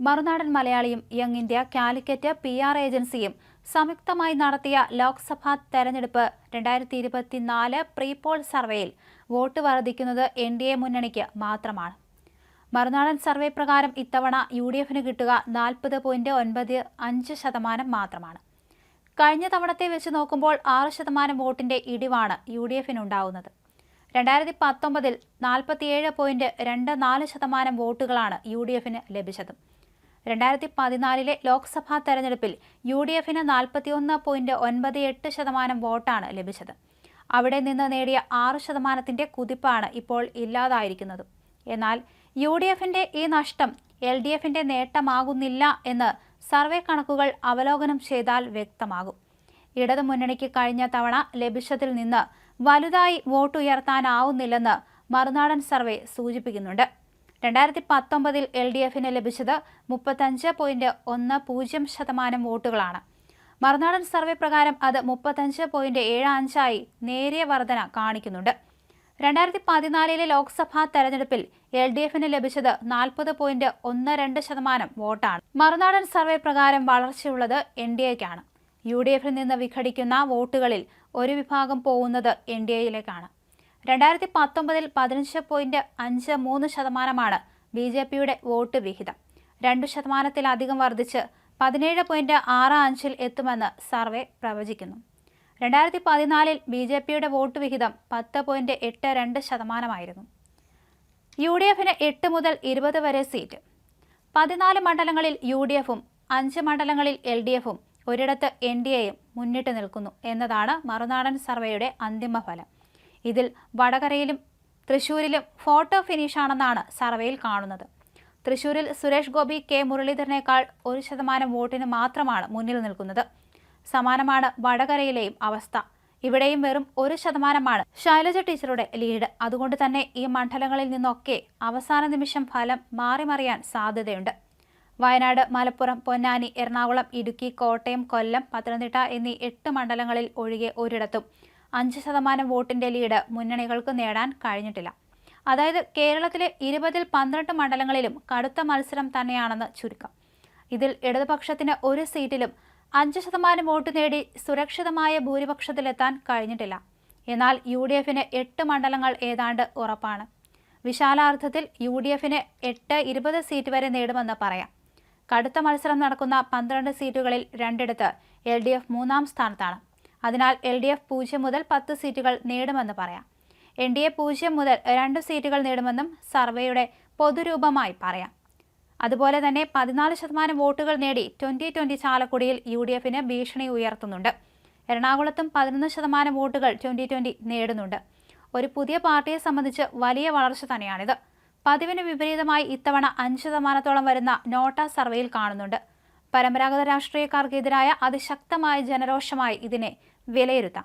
മറുനാടൻ മലയാളിയും young India Calicut P R ഏജൻസിയും സംയുക്തമായി നടത്തിയ ലോക്സഭാ തെരഞ്ഞെടുപ്പ് രണ്ടായിരത്തി ഇരുപത്തിനാല് പ്രീപോൾ സർവേയിൽ വോട്ട് വർദ്ധിക്കുന്നത് എൻ ഡി എ മുന്നണിക്ക് മാത്രമാണ്. മറുനാടൻ സർവേ പ്രകാരം ഇത്തവണ യു ഡി എഫിന് കിട്ടുക നാൽപ്പത് പോയിന്റ് ഒൻപത് അഞ്ച് ശതമാനം മാത്രമാണ്. കഴിഞ്ഞ തവണത്തെ വെച്ച് നോക്കുമ്പോൾ ആറ് ശതമാനം വോട്ടിന്റെ ഇടിവാണ് യു ഡി എഫിനുണ്ടാവുന്നത് രണ്ടായിരത്തി പത്തൊമ്പതിൽ നാൽപ്പത്തിയേഴ് പോയിന്റ് രണ്ട് നാല് ശതമാനം വോട്ടുകളാണ് യു ഡി എഫിന് ലഭിച്ചത്. രണ്ടായിരത്തി പതിനാലിലെ ലോക്സഭാ തെരഞ്ഞെടുപ്പിൽ യു ഡി എഫിന് നാൽപ്പത്തിയൊന്ന് പോയിന്റ് ഒൻപത് എട്ട് ശതമാനം വോട്ടാണ് ലഭിച്ചത്. അവിടെ നിന്ന് നേടിയ ആറ് ശതമാനത്തിന്റെ കുതിപ്പാണ് ഇപ്പോൾ ഇല്ലാതായിരിക്കുന്നത്. എന്നാൽ യു ഡി എഫിന്റെ ഈ നഷ്ടം എൽ ഡി എഫിന്റെ നേട്ടമാകുന്നില്ല എന്ന് സർവേ കണക്കുകൾ അവലോകനം ചെയ്താൽ വ്യക്തമാകും. ഇടതു മുന്നണിക്ക് കഴിഞ്ഞ തവണ ലഭിച്ചതിൽ നിന്ന് വലുതായി വോട്ടുയർത്താനാവുന്നില്ലെന്ന് മറുനാടൻ സർവേ സൂചിപ്പിക്കുന്നുണ്ട്. രണ്ടായിരത്തി പത്തൊമ്പതിൽ എൽ ഡി എഫിന് ലഭിച്ചത് മുപ്പത്തഞ്ച് പോയിന്റ് ഒന്ന് പൂജ്യം ശതമാനം വോട്ടുകളാണ്. മറുനാടൻ സർവേ പ്രകാരം അത് മുപ്പത്തഞ്ച് പോയിന്റ് ഏഴ് അഞ്ചായി നേരിയ വർധന കാണിക്കുന്നുണ്ട്. രണ്ടായിരത്തി പതിനാലിലെ ലോക്സഭാ തെരഞ്ഞെടുപ്പിൽ എൽ ഡി എഫിന് ലഭിച്ചത് നാൽപ്പത് പോയിന്റ് ഒന്ന് രണ്ട് ശതമാനം വോട്ടാണ്. മറുനാടൻ സർവേ പ്രകാരം വളർച്ചയുള്ളത് എൻ ഡി എക്കാണ്. യു ഡി എഫിൽ നിന്ന് വിഘടിക്കുന്ന വോട്ടുകളിൽ ഒരു വിഭാഗം പോകുന്നത് എൻ ഡി എയിലേക്കാണ്. രണ്ടായിരത്തി പത്തൊമ്പതിൽ പതിനഞ്ച് പോയിന്റ് അഞ്ച് മൂന്ന് ശതമാനമാണ് ബി ജെ പിയുടെ വോട്ട് വിഹിതം. രണ്ടു ശതമാനത്തിലധികം വർദ്ധിച്ച് പതിനേഴ് പോയിന്റ് ആറ് അഞ്ചിൽ എത്തുമെന്ന് സർവേ പ്രവചിക്കുന്നു. രണ്ടായിരത്തി പതിനാലിൽ ബി ജെ പിയുടെ വോട്ട് വിഹിതം പത്ത് പോയിന്റ് എട്ട് രണ്ട് ശതമാനമായിരുന്നു. യു ഡി എഫിന് എട്ട് മുതൽ ഇരുപത് വരെ സീറ്റ്. പതിനാല് മണ്ഡലങ്ങളിൽ യു ഡി എഫും അഞ്ച് മണ്ഡലങ്ങളിൽ എൽ ഡി എഫും ഒരിടത്ത് എൻ ഡി എയും മുന്നിട്ട് നിൽക്കുന്നു എന്നതാണ് മറുനാടൻ സർവേയുടെ അന്തിമ ഫലം. ഇതിൽ വടകരയിലും തൃശൂരിലും ഫോട്ടോ ഫിനിഷാണെന്നാണ് സർവേയിൽ കാണുന്നത്. തൃശൂരിൽ സുരേഷ് ഗോപി കെ മുരളീധരനേക്കാൾ ഒരു ശതമാനം വോട്ടിന് മാത്രമാണ് മുന്നിൽ നിൽക്കുന്നത്. സമാനമാണ് വടകരയിലെയും അവസ്ഥ. ഇവിടെയും വെറും ഒരു ശതമാനമാണ് ശൈലജ ടീച്ചറുടെ ലീഡ്. അതുകൊണ്ട് തന്നെ ഈ മണ്ഡലങ്ങളിൽ നിന്നൊക്കെ അവസാന നിമിഷം ഫലം മാറിമറിയാൻ സാധ്യതയുണ്ട്. വയനാട് മലപ്പുറം പൊന്നാനി എറണാകുളം ഇടുക്കി കോട്ടയം കൊല്ലം പത്തനംതിട്ട എന്നീ എട്ട് മണ്ഡലങ്ങളിൽ ഒഴികെ ഒരിടത്തും അഞ്ച് ശതമാനം വോട്ടിന്റെ ലീഡ് മുന്നണികൾക്ക് നേടാൻ കഴിഞ്ഞിട്ടില്ല. അതായത് കേരളത്തിലെ ഇരുപതിൽ പന്ത്രണ്ട് മണ്ഡലങ്ങളിലും കടുത്ത മത്സരം തന്നെയാണെന്ന് ചുരുക്കം. ഇതിൽ ഇടതുപക്ഷത്തിന് ഒരു സീറ്റിലും അഞ്ച് ശതമാനം വോട്ട് നേടി സുരക്ഷിതമായ ഭൂരിപക്ഷത്തിലെത്താൻ കഴിഞ്ഞിട്ടില്ല. എന്നാൽ യു ഡി എഫിന് എട്ട് മണ്ഡലങ്ങൾ ഏതാണ്ട് ഉറപ്പാണ്. വിശാലാർത്ഥത്തിൽ യു ഡി എഫിന് എട്ട് ഇരുപത് സീറ്റ് വരെ നേടുമെന്ന് പറയാം. കടുത്ത മത്സരം നടക്കുന്ന പന്ത്രണ്ട് സീറ്റുകളിൽ രണ്ടിടത്ത് എൽ ഡി എഫ് മൂന്നാം സ്ഥാനത്താണ്. അതിനാൽ എൽ ഡി എഫ് പൂജ്യം മുതൽ പത്ത് സീറ്റുകൾ നേടുമെന്ന് പറയാം. എൻ ഡി എ പൂജ്യം മുതൽ രണ്ട് സീറ്റുകൾ നേടുമെന്നും സർവേയുടെ പൊതുരൂപമായി പറയാം. അതുപോലെ തന്നെ പതിനാല് ശതമാനം വോട്ടുകൾ നേടി ട്വന്റി ട്വന്റി ചാലക്കുടിയിൽ യു ഡി എഫിന് ഭീഷണി ഉയർത്തുന്നുണ്ട്. എറണാകുളത്തും പതിനൊന്ന് ശതമാനം വോട്ടുകൾ ട്വന്റി ട്വന്റി നേടുന്നുണ്ട്. ഒരു പുതിയ പാർട്ടിയെ സംബന്ധിച്ച് വലിയ വളർച്ച തന്നെയാണിത്. പതിവിന് വിപരീതമായി ഇത്തവണ അഞ്ച് ശതമാനത്തോളം വരുന്ന നോട്ട സർവേയിൽ കാണുന്നുണ്ട്. പരമ്പരാഗത രാഷ്ട്രീയക്കാർക്കെതിരായ അതിശക്തമായ ജനരോഷമായി ഇതിനെ వెలైరుత